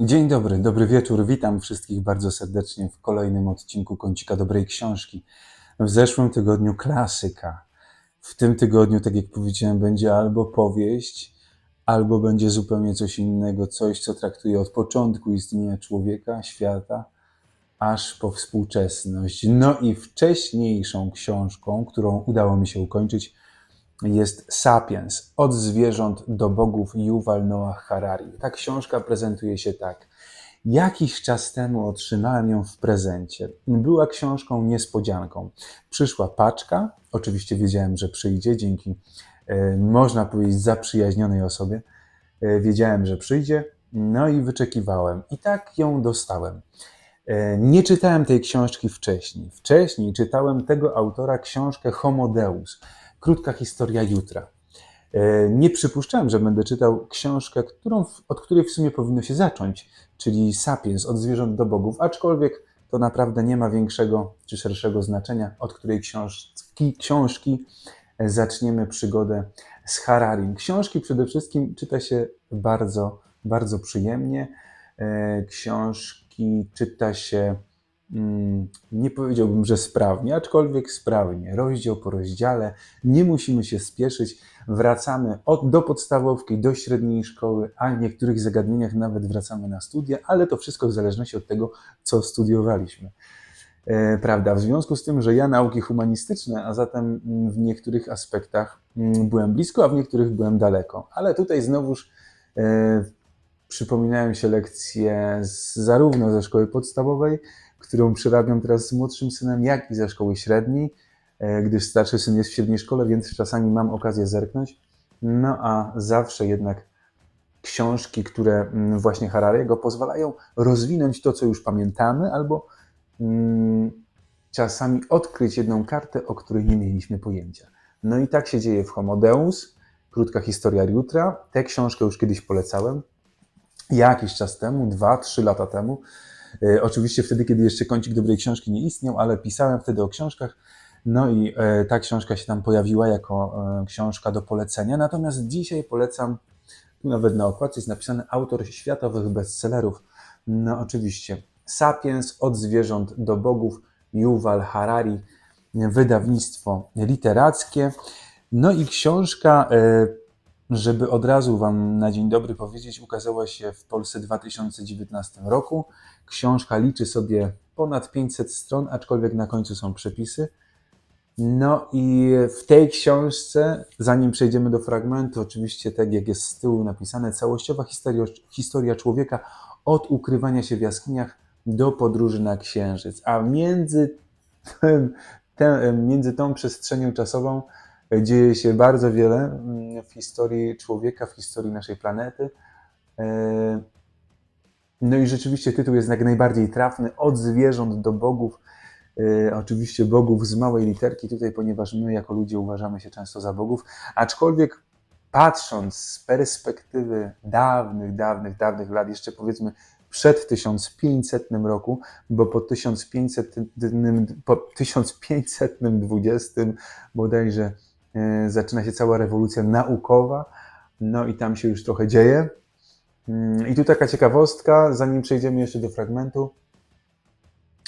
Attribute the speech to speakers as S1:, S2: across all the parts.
S1: Dzień dobry, dobry wieczór. Witam wszystkich bardzo serdecznie w kolejnym odcinku Kącika Dobrej Książki. W zeszłym tygodniu klasyka. W tym tygodniu, tak jak powiedziałem, będzie albo powieść, albo będzie zupełnie coś innego, coś, co traktuje od początku istnienia człowieka, świata, aż po współczesność. No i wcześniejszą książką, którą udało mi się ukończyć, jest Sapiens, od zwierząt do bogów Yuval Noah Harari. Ta książka prezentuje się tak. Jakiś czas temu otrzymałem ją w prezencie. Była książką niespodzianką. Przyszła paczka, oczywiście wiedziałem, że przyjdzie, dzięki, e, można powiedzieć, zaprzyjaźnionej osobie. E, wiedziałem, że przyjdzie, no i wyczekiwałem. I tak ją dostałem. E, Nie czytałem tej książki wcześniej. Wcześniej czytałem tego autora książkę Homo Deus, krótka historia jutra. E, Nie przypuszczałem, że będę czytał książkę, którą, od której w sumie powinno się zacząć, czyli Sapiens, od zwierząt do bogów, aczkolwiek to naprawdę nie ma większego czy szerszego znaczenia, od której książki, książki e, zaczniemy przygodę z Hararim. Książki przede wszystkim czyta się bardzo, bardzo przyjemnie. E, Książki czyta się, nie powiedziałbym, że sprawnie, aczkolwiek sprawnie, rozdział po rozdziale. Nie musimy się spieszyć. Wracamy od, do podstawówki, do średniej szkoły, a w niektórych zagadnieniach nawet wracamy na studia, ale to wszystko w zależności od tego, co studiowaliśmy. E, Prawda, w związku z tym, że ja nauki humanistyczne, a zatem mm, w niektórych aspektach mm, byłem blisko, a w niektórych byłem daleko. Ale tutaj znowuż e, przypominają się lekcje z, zarówno ze szkoły podstawowej, którą przerabiam teraz z młodszym synem, jak i ze szkoły średniej, e, gdyż starszy syn jest w średniej szkole, więc czasami mam okazję zerknąć. No a zawsze jednak książki, które mm, właśnie Harariego pozwalają rozwinąć to, co już pamiętamy, albo mm, czasami odkryć jedną kartę, o której nie mieliśmy pojęcia. No i tak się dzieje w Homo Deus, krótka historia jutra. Tę książkę już kiedyś polecałem, jakiś czas temu, dwa, trzy lata temu. E, Oczywiście wtedy, kiedy jeszcze kącik dobrej książki nie istniał, ale pisałem wtedy o książkach. No i e, ta książka się tam pojawiła jako e, książka do polecenia. Natomiast dzisiaj polecam, tu nawet na okładce jest napisane autor światowych bestsellerów. No oczywiście, Sapiens od zwierząt do bogów, Yuval Harari, wydawnictwo literackie. No i książka, żeby od razu Wam na dzień dobry powiedzieć, ukazała się w Polsce w 2019 roku. Książka liczy sobie ponad 500 stron, aczkolwiek na końcu są przepisy. No i w tej książce, zanim przejdziemy do fragmentu, oczywiście tak jak jest z tyłu napisane, całościowa historia, historia człowieka od ukrywania się w jaskiniach do podróży na księżyc. A między, tym, między tą przestrzenią czasową dzieje się bardzo wiele mm, w historii człowieka, w historii naszej planety. E, No i rzeczywiście tytuł jest jak najbardziej trafny, od zwierząt do bogów. E, Oczywiście bogów z małej literki tutaj, ponieważ my jako ludzie uważamy się często za bogów, aczkolwiek patrząc z perspektywy dawnych, dawnych, dawnych lat, jeszcze powiedzmy przed 1500 roku, bo po 1500, po 1520 bodajże zaczyna się cała rewolucja naukowa, no i tam się już trochę dzieje. Mm, I tu taka ciekawostka, zanim przejdziemy jeszcze do fragmentu.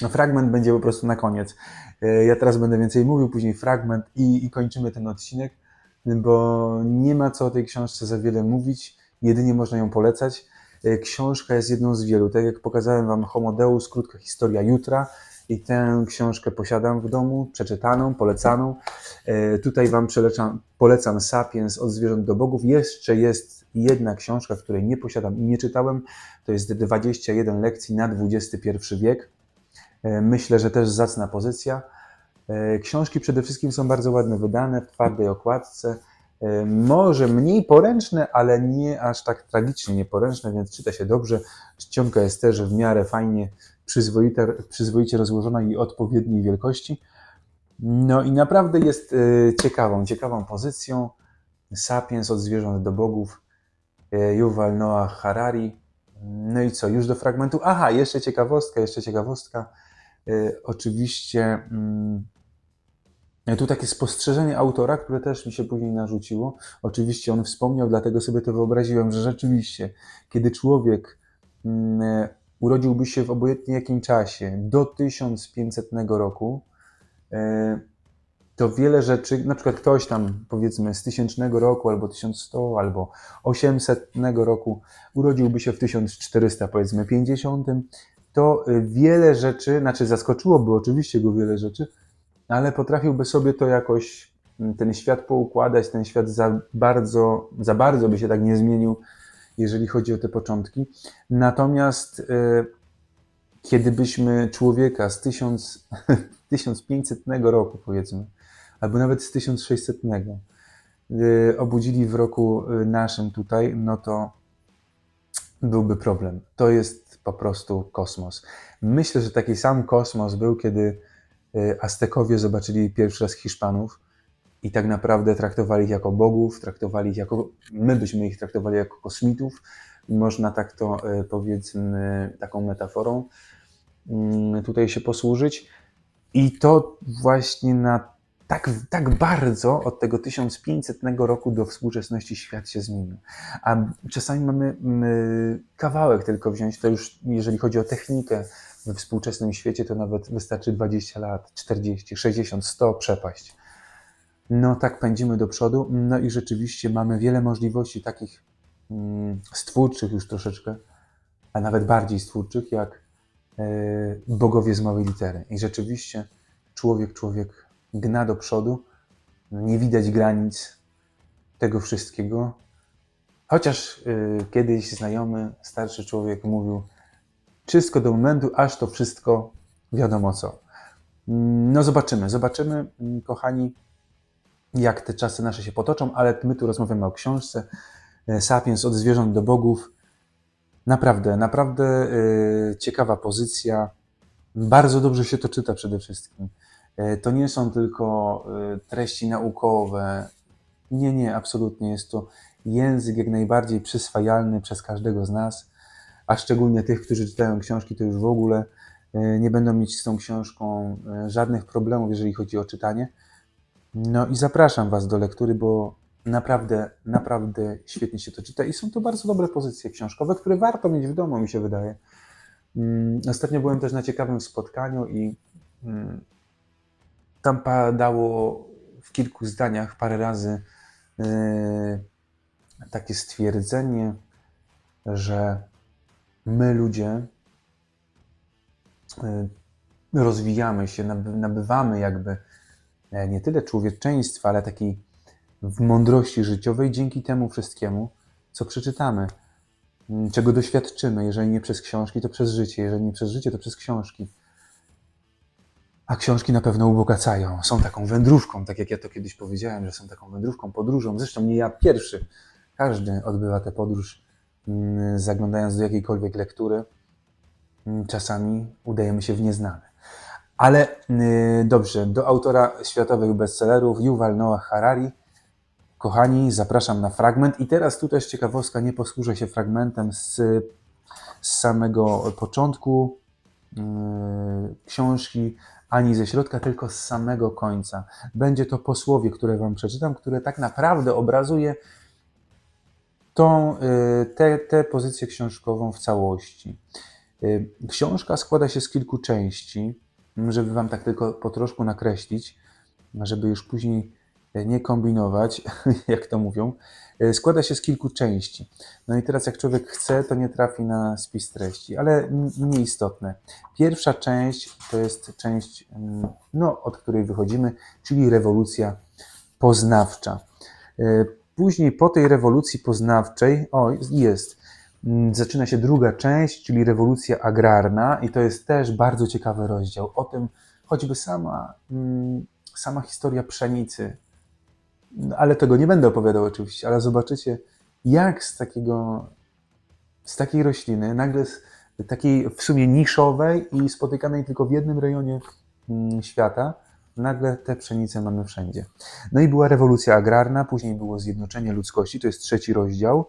S1: Fragment będzie po prostu na koniec. E, Ja teraz będę więcej mówił, później fragment i, i kończymy ten odcinek, bo nie ma co o tej książce za wiele mówić, jedynie można ją polecać. E, Książka jest jedną z wielu. Tak jak pokazałem Wam Homo Deus, krótka historia jutra i tę książkę posiadam w domu, przeczytaną, polecaną. E, Tutaj Wam polecam Sapiens od zwierząt do bogów. Jeszcze jest jedna książka, której nie posiadam i nie czytałem. To jest 21 lekcji na XXI wiek. E, Myślę, że też zacna pozycja. E, Książki przede wszystkim są bardzo ładnie wydane, w twardej okładce. E, Może mniej poręczne, ale nie aż tak tragicznie nieporęczne, więc czyta się dobrze. Czcionka jest też w miarę fajnie, przyzwoite, przyzwoicie rozłożona i odpowiedniej wielkości. No i naprawdę jest e, ciekawą, ciekawą pozycją. Sapiens od zwierząt do bogów, e, Yuval Noah Harari. No i co, już do fragmentu? Aha, jeszcze ciekawostka, jeszcze ciekawostka. Oczywiście mm, tu takie spostrzeżenie autora, które też mi się później narzuciło. Oczywiście on wspomniał, dlatego sobie to wyobraziłem, że rzeczywiście, kiedy człowiek mm, urodziłby się w obojętnie jakim czasie, do 1500 roku, e, to wiele rzeczy, na przykład ktoś tam powiedzmy z 1000 roku, albo 1100, albo 800 roku, urodziłby się w 1400 powiedzmy 50, to wiele rzeczy, znaczy zaskoczyłoby oczywiście go wiele rzeczy, ale potrafiłby sobie to jakoś, mm, ten świat poukładać, ten świat za bardzo, za bardzo by się tak nie zmienił, jeżeli chodzi o te początki. Natomiast y, kiedy byśmy człowieka z 1000, 1500 roku powiedzmy, albo nawet z 1600 y, obudzili w roku y, naszym tutaj, no to byłby problem. To jest po prostu kosmos. Myślę, że taki sam kosmos był, kiedy Aztekowie zobaczyli pierwszy raz Hiszpanów i tak naprawdę traktowali ich jako bogów, traktowali ich jako, my byśmy ich traktowali jako kosmitów. Można tak to y, powiedzmy taką metaforą mm, tutaj się posłużyć. I to właśnie na tak, tak bardzo od tego 1500 roku do współczesności świat się zmienił. A czasami mamy mm, kawałek tylko wziąć, to już jeżeli chodzi o technikę we współczesnym świecie, to nawet wystarczy 20 lat, 40, 60, 100 przepaść. No tak pędzimy do przodu, no i rzeczywiście mamy wiele możliwości takich mm, stwórczych już troszeczkę, a nawet bardziej stwórczych, jak e, bogowie z małej litery. I rzeczywiście człowiek, człowiek gna do przodu, nie widać granic tego wszystkiego. Chociaż y, kiedyś znajomy, starszy człowiek mówił, wszystko do momentu, aż to wszystko wiadomo co. Mm, No zobaczymy, zobaczymy, mm, kochani, jak te czasy nasze się potoczą, ale my tu rozmawiamy o książce e, Sapiens od zwierząt do bogów. Naprawdę, naprawdę y, ciekawa pozycja. Bardzo dobrze się to czyta przede wszystkim. E, To nie są tylko e, treści naukowe. Nie, nie, absolutnie. Jest to język jak najbardziej przyswajalny przez każdego z nas, a szczególnie tych, którzy czytają książki, to już w ogóle e, nie będą mieć z tą książką e, żadnych problemów, jeżeli chodzi o czytanie. No i zapraszam Was do lektury, bo naprawdę, naprawdę świetnie się to czyta i są to bardzo dobre pozycje książkowe, które warto mieć w domu, mi się wydaje. Mm, Ostatnio byłem też na ciekawym spotkaniu i mm, tam padało w kilku zdaniach parę razy yy, takie stwierdzenie, że my ludzie yy, rozwijamy się, naby- nabywamy jakby e, nie tyle człowieczeństwa, ale takiej w mądrości życiowej dzięki temu wszystkiemu, co przeczytamy, czego doświadczymy. Jeżeli nie przez książki, to przez życie. Jeżeli nie przez życie, to przez książki. A książki na pewno ubogacają. Są taką wędrówką, tak jak ja to kiedyś powiedziałem, że są taką wędrówką, podróżą. Zresztą nie ja pierwszy. Każdy odbywa tę podróż, zaglądając do jakiejkolwiek lektury. Mm, Czasami udajemy się w nieznane. Ale yy, dobrze, do autora światowych bestsellerów Yuval Noah Harari. Kochani, zapraszam na fragment. I teraz tu też ciekawostka, nie posłużę się fragmentem z, z samego początku yy, książki, ani ze środka, tylko z samego końca. Będzie to posłowie, które Wam przeczytam, które tak naprawdę obrazuje tą, y, tę pozycję książkową w całości. Y, Książka składa się z kilku części, żeby Wam tak tylko po troszku nakreślić, żeby już później nie kombinować, jak to mówią. Y, Składa się z kilku części. No i teraz, jak człowiek chce, to nie trafi na spis treści, ale nieistotne. Pierwsza część to jest część, mm, no, od której wychodzimy, czyli rewolucja poznawcza. Później po tej rewolucji poznawczej, o jest, mm, zaczyna się druga część, czyli rewolucja agrarna, i to jest też bardzo ciekawy rozdział. O tym choćby sama, mm, sama historia pszenicy. Ale tego nie będę opowiadał oczywiście, ale zobaczycie, jak z takiego, z takiej rośliny, nagle z takiej w sumie niszowej i spotykanej tylko w jednym rejonie mm, świata, nagle te pszenice mamy wszędzie. No i była rewolucja agrarna, później było zjednoczenie ludzkości, to jest trzeci rozdział.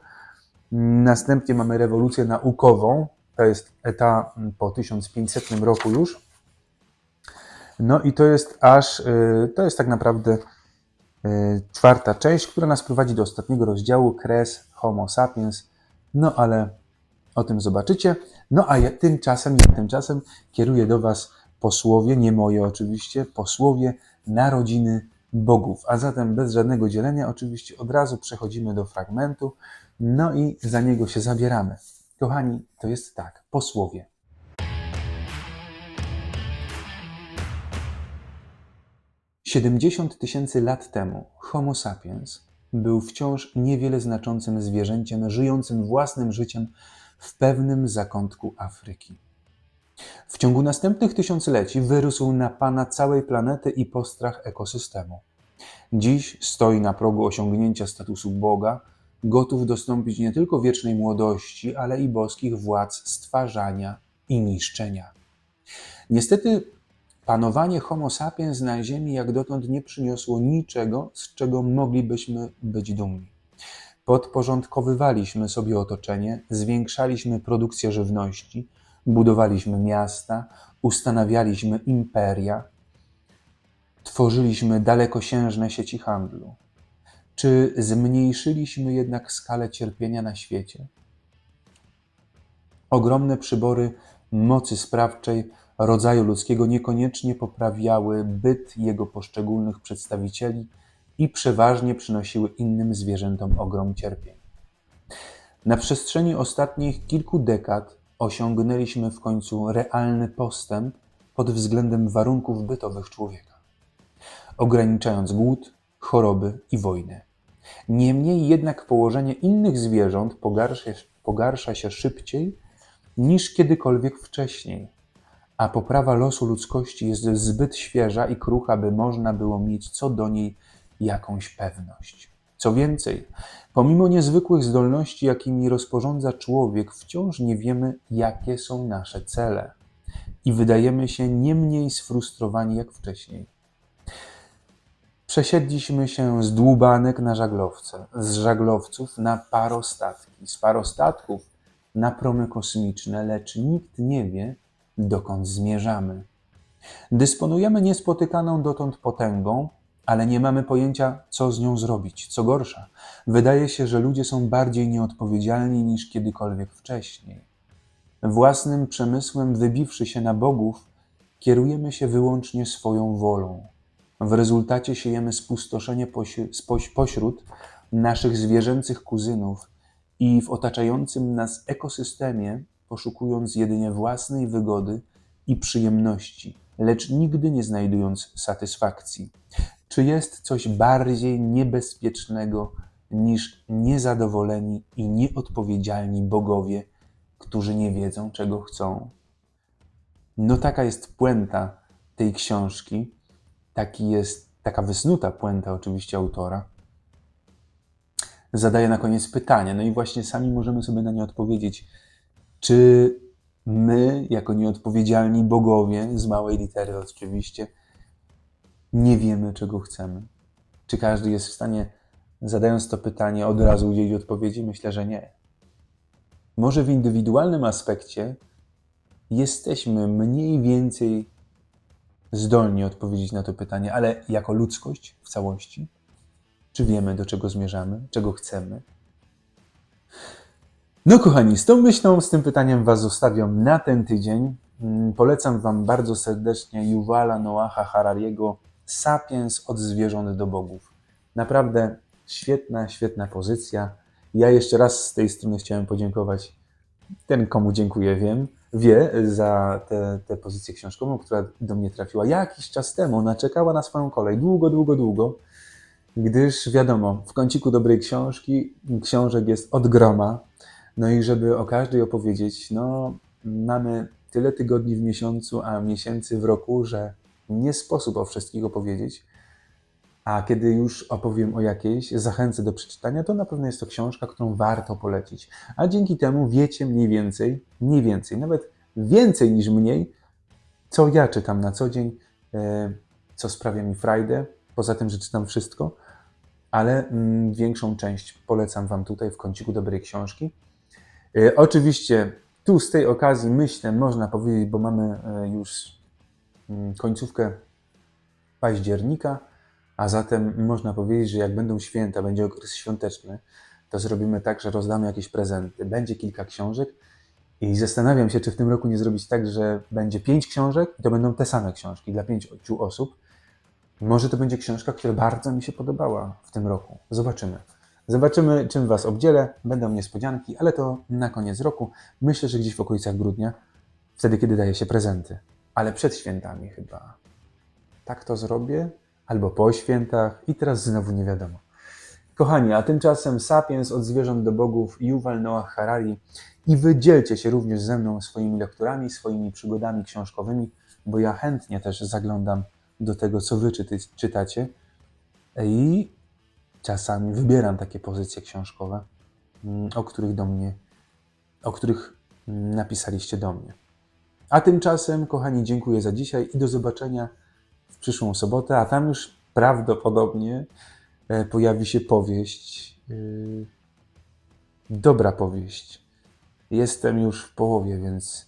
S1: Następnie mamy rewolucję naukową, to jest etap po 1500 roku już. No i to jest aż, y, to jest tak naprawdę y, czwarta część, która nas prowadzi do ostatniego rozdziału, kres Homo sapiens. No ale O tym zobaczycie. No a ja tymczasem, ja tymczasem kieruję do Was posłowie, nie moje oczywiście, posłowie narodziny bogów. A zatem bez żadnego dzielenia, oczywiście od razu przechodzimy do fragmentu, no i za niego się zabieramy. Kochani, to jest tak, posłowie. Siedemdziesiąt tysięcy lat temu Homo sapiens był wciąż niewiele znaczącym zwierzęciem żyjącym własnym życiem w pewnym zakątku Afryki. W ciągu następnych tysiącleci wyrósł na pana całej planety i postrach ekosystemu. Dziś stoi na progu osiągnięcia statusu Boga, gotów dostąpić nie tylko wiecznej młodości, ale i boskich władz stwarzania i niszczenia. Niestety, panowanie Homo sapiens na Ziemi jak dotąd nie przyniosło niczego, z czego moglibyśmy być dumni. Podporządkowywaliśmy sobie otoczenie, zwiększaliśmy produkcję żywności, budowaliśmy miasta, ustanawialiśmy imperia, tworzyliśmy dalekosiężne sieci handlu. Czy zmniejszyliśmy jednak skalę cierpienia na świecie? Ogromne przybory mocy sprawczej rodzaju ludzkiego niekoniecznie poprawiały byt jego poszczególnych przedstawicieli i przeważnie przynosiły innym zwierzętom ogrom cierpień. Na przestrzeni ostatnich kilku dekad osiągnęliśmy w końcu realny postęp pod względem warunków bytowych człowieka, ograniczając głód, choroby i wojny. Niemniej jednak położenie innych zwierząt pogarsza, pogarsza się szybciej niż kiedykolwiek wcześniej, a poprawa losu ludzkości jest zbyt świeża i krucha, by można było mieć co do niej jakąś pewność. Co więcej, pomimo niezwykłych zdolności, jakimi rozporządza człowiek, wciąż nie wiemy, jakie są nasze cele i wydajemy się nie mniej sfrustrowani jak wcześniej. Przesiedliśmy się z dłubanek na żaglowce, z żaglowców na parostatki, z parostatków na promy kosmiczne, lecz nikt nie wie, dokąd zmierzamy. Dysponujemy niespotykaną dotąd potęgą, ale nie mamy pojęcia, co z nią zrobić. Co gorsza, wydaje się, że ludzie są bardziej nieodpowiedzialni niż kiedykolwiek wcześniej. Własnym przemysłem, wybiwszy się na bogów, kierujemy się wyłącznie swoją wolą. W rezultacie siejemy spustoszenie pośród naszych zwierzęcych kuzynów i w otaczającym nas ekosystemie, poszukując jedynie własnej wygody i przyjemności, lecz nigdy nie znajdując satysfakcji. Czy jest coś bardziej niebezpiecznego niż niezadowoleni i nieodpowiedzialni bogowie, którzy nie wiedzą, czego chcą? No taka jest puenta tej książki, taki jest, taka wysnuta puenta oczywiście autora. Zadaje na koniec pytanie, no i właśnie sami możemy sobie na nie odpowiedzieć. Czy my, jako nieodpowiedzialni bogowie, z małej litery oczywiście, nie wiemy, czego chcemy? Czy każdy jest w stanie, zadając to pytanie, od razu udzielić odpowiedzi? Myślę, że nie. Może w indywidualnym aspekcie jesteśmy mniej więcej zdolni odpowiedzieć na to pytanie, ale jako ludzkość w całości, czy wiemy, do czego zmierzamy, czego chcemy? No, kochani, z tą myślą, z tym pytaniem Was zostawiam na ten tydzień. Mm, polecam Wam bardzo serdecznie Yuvala Noaha Harariego Sapiens od zwierząt do bogów. Naprawdę świetna, świetna pozycja. Ja jeszcze raz z tej strony chciałem podziękować ten, komu dziękuję, wiem, wie za tę pozycję książkową, która do mnie trafiła jakiś czas temu. Ona czekała na swoją kolej długo, długo, długo, gdyż wiadomo, w kąciku dobrej książki książek jest od groma. No i żeby o każdej opowiedzieć, no mamy tyle tygodni w miesiącu, a miesięcy w roku, że nie sposób o wszystkich opowiedzieć. A kiedy już opowiem o jakiejś, zachęcę do przeczytania, to na pewno jest to książka, którą warto polecić. A dzięki temu wiecie mniej więcej, mniej więcej, nawet więcej niż mniej, co ja czytam na co dzień, e, co sprawia mi frajdę, poza tym, że czytam wszystko, ale mm, większą część polecam Wam tutaj w kąciku dobrej książki. E, oczywiście tu z tej okazji myślę, można powiedzieć, bo mamy e, już końcówkę października, a zatem można powiedzieć, że jak będą święta, będzie okres świąteczny, to zrobimy tak, że rozdamy jakieś prezenty. Będzie kilka książek I zastanawiam się, czy w tym roku nie zrobić tak, że będzie pięć książek i to będą te same książki dla pięciu osób. Może to będzie książka, która bardzo mi się podobała w tym roku. Zobaczymy. Zobaczymy, czym Was obdzielę. Będą niespodzianki, ale to na koniec roku. Myślę, że gdzieś w okolicach grudnia, wtedy, kiedy daje się prezenty. Ale przed świętami chyba. Tak to zrobię, albo po świętach i teraz znowu nie wiadomo. Kochani, a tymczasem Sapiens od zwierząt do bogów Yuval Noah Harari i wy dzielcie się również ze mną swoimi lekturami, swoimi przygodami książkowymi, bo ja chętnie też zaglądam do tego, co wy czyty, czytacie i czasami wybieram takie pozycje książkowe, mm, o których do mnie, o których mm, napisaliście do mnie. A tymczasem, kochani, dziękuję za dzisiaj i do zobaczenia w przyszłą sobotę, a tam już prawdopodobnie e, pojawi się powieść, yy, dobra powieść. Jestem już w połowie, więc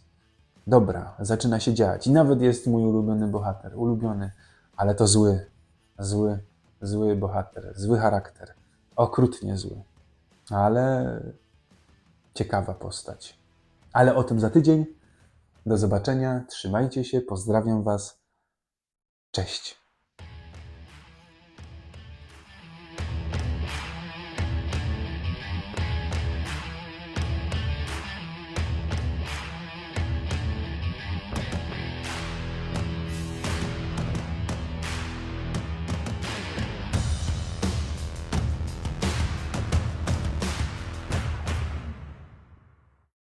S1: dobra, zaczyna się dziać. I nawet jest mój ulubiony bohater, ulubiony, ale to zły, zły, zły bohater, zły charakter, okrutnie zły, ale ciekawa postać. Ale o tym za tydzień. Do zobaczenia, trzymajcie się, pozdrawiam Was. Cześć.